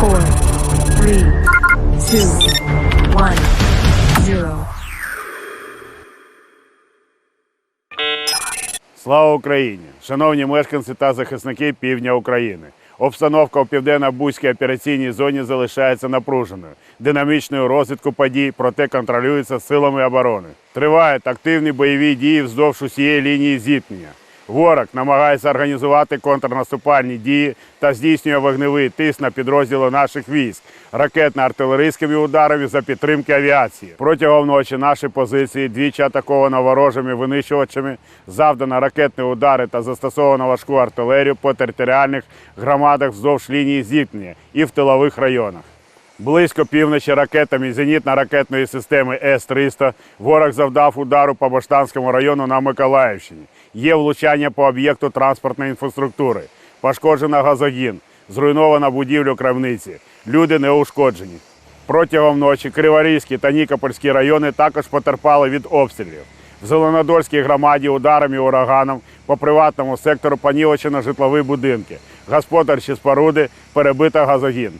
four, three, two, one, zero. Слава Україні! Шановні мешканці та захисники півдня України. Обстановка у південно-бузькій операційній зоні залишається напруженою. Динамічною розвитку подій, проте контролюється силами оборони. Тривають активні бойові дії вздовж усієї лінії зіткнення. Ворог намагається організувати контрнаступальні дії та здійснює вогневий тиск на підрозділи наших військ ракетно-артилерійськими ударами за підтримки авіації. Протягом ночі наші позиції двічі атаковано ворожими винищувачами, завдано ракетні удари та застосовано важку артилерію по територіальних громадах вздовж лінії зіткнення і в тилових районах. Близько півночі ракетами зенітно-ракетної системи С-300 ворог завдав удару по Баштанському району на Миколаївщині. Є влучання по об'єкту транспортної інфраструктури. Пошкоджено газогін, зруйнована будівля крамниці. Люди не ушкоджені. Протягом ночі Криворізький та Нікопольські райони також потерпали від обстрілів. В Зеленодольській громаді ударами ураганом по приватному сектору понівечено житлові будинки, господарчі споруди, перебито газогін.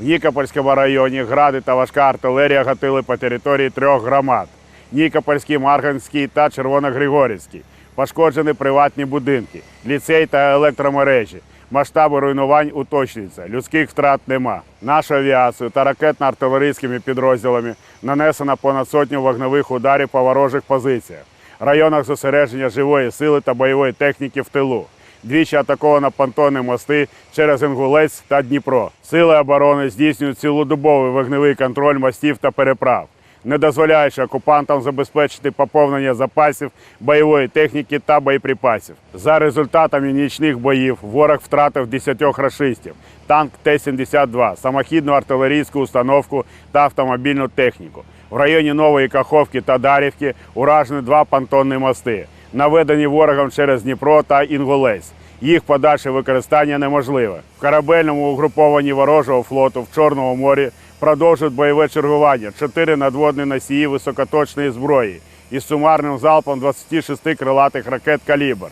В Нікопольському районі гради та важка артилерія гатили по території трьох громад: Нікопольський, Марганський та Червоногригорівський. Пошкоджені приватні будинки, ліцей та електромережі. Масштаби руйнувань уточнюються, людських втрат нема. Нашу авіацію та ракетно-артилерійськими підрозділами нанесено понад сотню вогневих ударів по ворожих позиціях, районах зосередження живої сили та бойової техніки в тилу. Двічі атаковано понтонні мости через Інгулець та Дніпро. Сили оборони здійснюють цілодобовий вогневий контроль мостів та переправ, не дозволяючи окупантам забезпечити поповнення запасів бойової техніки та боєприпасів. За результатами нічних боїв ворог втратив 10 рашистів, танк Т-72, самохідну артилерійську установку та автомобільну техніку. В районі Нової Каховки та Дарівки уражені два понтонні мости наведені ворогом через Дніпро та Інгулець. Їх подальше використання неможливе. В корабельному угрупованні ворожого флоту в Чорному морі продовжують бойове чергування чотири надводні носії високоточної зброї із сумарним залпом 26 крилатих ракет «Калібр».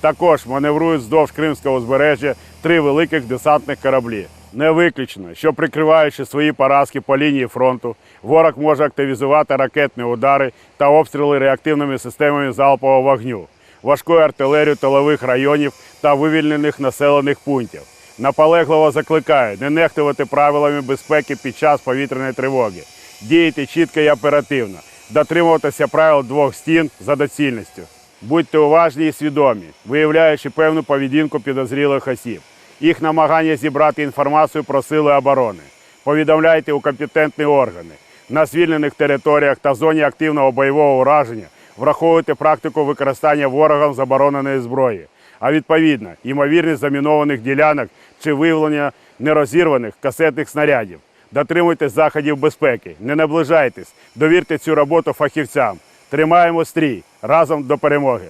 Також маневрують вздовж Кримського узбережжя три великих десантних кораблі. Не виключено, що прикриваючи свої поразки по лінії фронту, ворог може активізувати ракетні удари та обстріли реактивними системами залпового вогню, важкою артилерію тилових районів та вивільнених населених пунктів. Наполегливо закликаю не нехтувати правилами безпеки під час повітряної тривоги, діяти чітко і оперативно, дотримуватися правил двох стін за доцільністю. Будьте уважні і свідомі, виявляючи певну поведінку підозрілих осіб. Їх намагання зібрати інформацію про сили оборони. Повідомляйте у компетентні органи. На звільнених територіях та зоні активного бойового ураження враховуйте практику використання ворогом забороненої зброї, а відповідно ймовірність замінованих ділянок чи виявлення нерозірваних касетних снарядів. Дотримуйтесь заходів безпеки, не наближайтесь, довірте цю роботу фахівцям. Тримаємо стрій разом до перемоги.